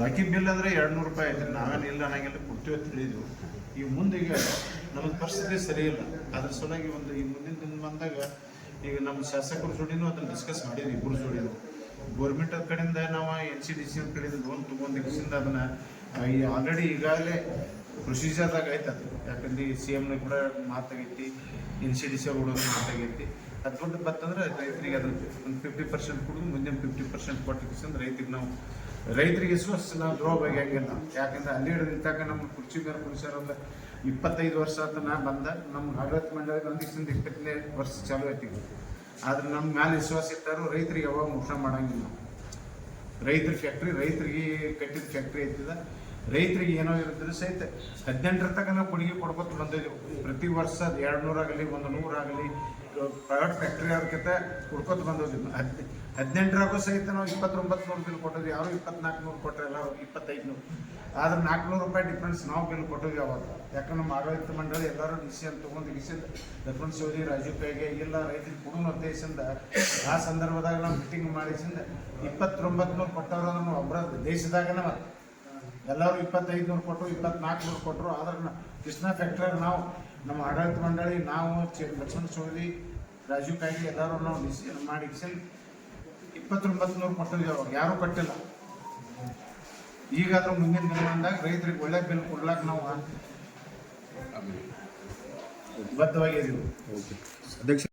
ಬಾಕಿ ಬಿಲ್ ಅಂದ್ರೆ ಎರಡು ನೂರು ರೂಪಾಯಿ ಐತೆ ನಾವೇನು ಇಲ್ಲ ನನಗೆಲ್ಲ ಕೊಡ್ತೀವಿ ಅಂತ ಹೇಳಿದ್ವು. ಈ ಮುಂದೆ ಈಗ ನಮ್ಮ ಪರಿಸ್ಥಿತಿ ಸರಿ ಇಲ್ಲ. ಅದ್ರ ಸಲುವಾಗಿ ಒಂದು ಈ ಮುಂದಿನ ದಿನ ಬಂದಾಗ ಈಗ ನಮ್ಮ ಶಾಸಕರ ಜೋಡಿನೂ ಅದನ್ನ ಡಿಸ್ಕಸ್ ಮಾಡಿದ್ವಿ ಇಬ್ಬರು ಜೋಡಿನೂ. ಗೌರ್ಮೆಂಟ್ ಕಡೆಯಿಂದ ನಾವು ಎನ್ ಸಿ ಡಿ ಸಿ ಕಡೆಯಿಂದ ಲೋನ್ ತೊಗೊಂಡಿದ್ದರಿಂದ ಅದನ್ನ ಆಲ್ರೆಡಿ ಈಗಾಗಲೇ ಪ್ರೊಸೀಜರ್ದಾಗ ಐತೆ ಅದು. ಯಾಕಂದ್ರೆ ಸಿ ಎಮ್ನ ಕೂಡ ಮಾತಾಗೈತಿ ಎನ್ ಸಿ ಡಿ ಸಿ ಕೂಡ ಮಾತಾಗೈತಿ. ಅದು ದೊಡ್ಡ ಬತ್ತಂದ್ರೆ ರೈತರಿಗೆ ಅದನ್ನ ಒಂದು ಫಿಫ್ಟಿ ಪರ್ಸೆಂಟ್ ಕೊಡೋದು, ಮುಂದಿನ ಫಿಫ್ಟಿ ಪರ್ಸೆಂಟ್ ಕೊಟ್ಟಿಗೆ ರೈತರಿಗೆ ನಾವು ರೈತರಿಗೆ ವಿಶ್ವಾಸ ನಾವು ದ್ರೋಹ ಬಗೆಹಂಗಿಲ್ಲ ಯಾಕಂದ್ರೆ ಅಲ್ಲಿ ಹಿಡಿದು ನಮ್ಮ ಕುರ್ಚಿ ಮೇಲೆ ಒಂದು ಇಪ್ಪತ್ತೈದು ವರ್ಷ ಆತ ನಾ ಬಂದ. ನಮ್ಮ ಆಡಳಿತ ಮಂಡಳಿ ಬಂದಿಸಿಂದ ಇಪ್ಪತ್ತನೇ ವರ್ಷ ಚಾಲು ಐತಿ ಆದ್ರೆ ನಮ್ಮ ಮ್ಯಾಲೆ ವಿಶ್ವಾಸ ಇಟ್ಟಾರು ರೈತರಿಗೆ ಯಾವಾಗ ಮೋಸ ಮಾಡಂಗಿಲ್ಲ. ರೈತರ ಫ್ಯಾಕ್ಟ್ರಿ ರೈತರಿಗೆ ಕಟ್ಟಿದ ಫ್ಯಾಕ್ಟ್ರಿ ಐತಿದ. ರೈತರಿಗೆ ಏನೋ ಇರುತ್ತೆ ಸಹಿತ ಹದಿನೆಂಟರ ತನಕ ನಾವು ಕೊಡುಗೆ ಕೊಡ್ಕೊತ ಬಂದಿದ್ದೆವು ಪ್ರತಿ ವರ್ಷ ಎರಡು ನೂರಾಗಲಿ ಒಂದು ನೂರಾಗಲಿ ಪ್ರೈವೇಟ್ ಫ್ಯಾಕ್ಟ್ರಿ ಅವ್ರಕ್ಕಿಂತ ಹುಡ್ಕೊತ ಬಂದಿದ್ದೀವಿ ಹದ್ ಹದಿನೆಂಟರಾಗೂ ಸಹಿತ ನಾವು ಇಪ್ಪತ್ತೊಂಬತ್ತು ನೂರು ಬಿಲ್ ಕೊಟ್ಟಿದ್ವಿ. ಯಾರು ಇಪ್ಪತ್ನಾಲ್ಕು ನೂರು ಕೊಟ್ಟರೆ ಎಲ್ಲರೂ ಇಪ್ಪತ್ತೈದು ನೂರು. ಆದ್ರೆ ನಾಲ್ಕುನೂರು ರೂಪಾಯಿ ಡಿಫ್ರೆನ್ಸ್ ನಾವು ಬಿಲ್ ಕೊಟ್ಟಿದ್ವಿ ಅವಾಗ ಯಾಕಂದ್ರೆ ನಮ್ಮ ಆಡಳಿತ ಮಂಡಳಿ ಎಲ್ಲರೂ ಡಿಸಿಷನ್ ತೊಗೊಂಡು ಡಿಸಿಷನ್ ಲಕ್ಷ್ಮಣ್ ಶಿವಜಿ ರಾಜೀವ್ ಕೈಗೆ ಇಲ್ಲ ರೈತರಿಗೆ ಕೊಡೋ ಉದ್ದೇಶದಿಂದ, ಆ ಸಂದರ್ಭದಾಗ ನಾವು ಮೀಟಿಂಗ್ ಮಾಡಿಸಿಂದ ಇಪ್ಪತ್ತೊಂಬತ್ತು ನೂರು ಕೊಟ್ಟವ್ರು ನಮ್ಮ ಒಬ್ಬರ ದೇಶದಾಗನ ಎಲ್ಲರೂ ಇಪ್ಪತ್ತೈದು ನೂರು ಕೊಟ್ಟರು, ಇಪ್ಪತ್ನಾಲ್ಕು ನೂರು ಕೊಟ್ಟರು. ಆದ್ರೆ ಕೃಷ್ಣ ಫ್ಯಾಕ್ಟ್ರಿಯಾಗ ನಾವು ನಮ್ಮ ಆಡಳಿತ ಮಂಡಳಿ ನಾವು ಚೆ- ಲಕ್ಷ್ಮಣ ಚೌಧರಿ ರಾಜೀವ್ ಕಾಯ್ದೆ ಎಲ್ಲರೂ ನಾವು ಡಿಸಿಷನ್ ಮಾಡಿ ಇಪ್ಪತ್ತೊಂಬತ್ತು ನೂರು ಕೊಟ್ಟಿದ್ದೀವಿ ಅವಾಗ ಯಾರೂ ಕೊಟ್ಟಿಲ್ಲ. ಈಗಾದರೂ ಮುಂದಿನ ದಿನಮಾನದಾಗ ರೈತರಿಗೆ ಒಳ್ಳೆ ಬಿಲ್ ಕೊಡ್ಲಾಕ ನಾವು ಬದ್ಧವಾಗಿದ್ದೀವಿ. ಅಧ್ಯಕ್ಷ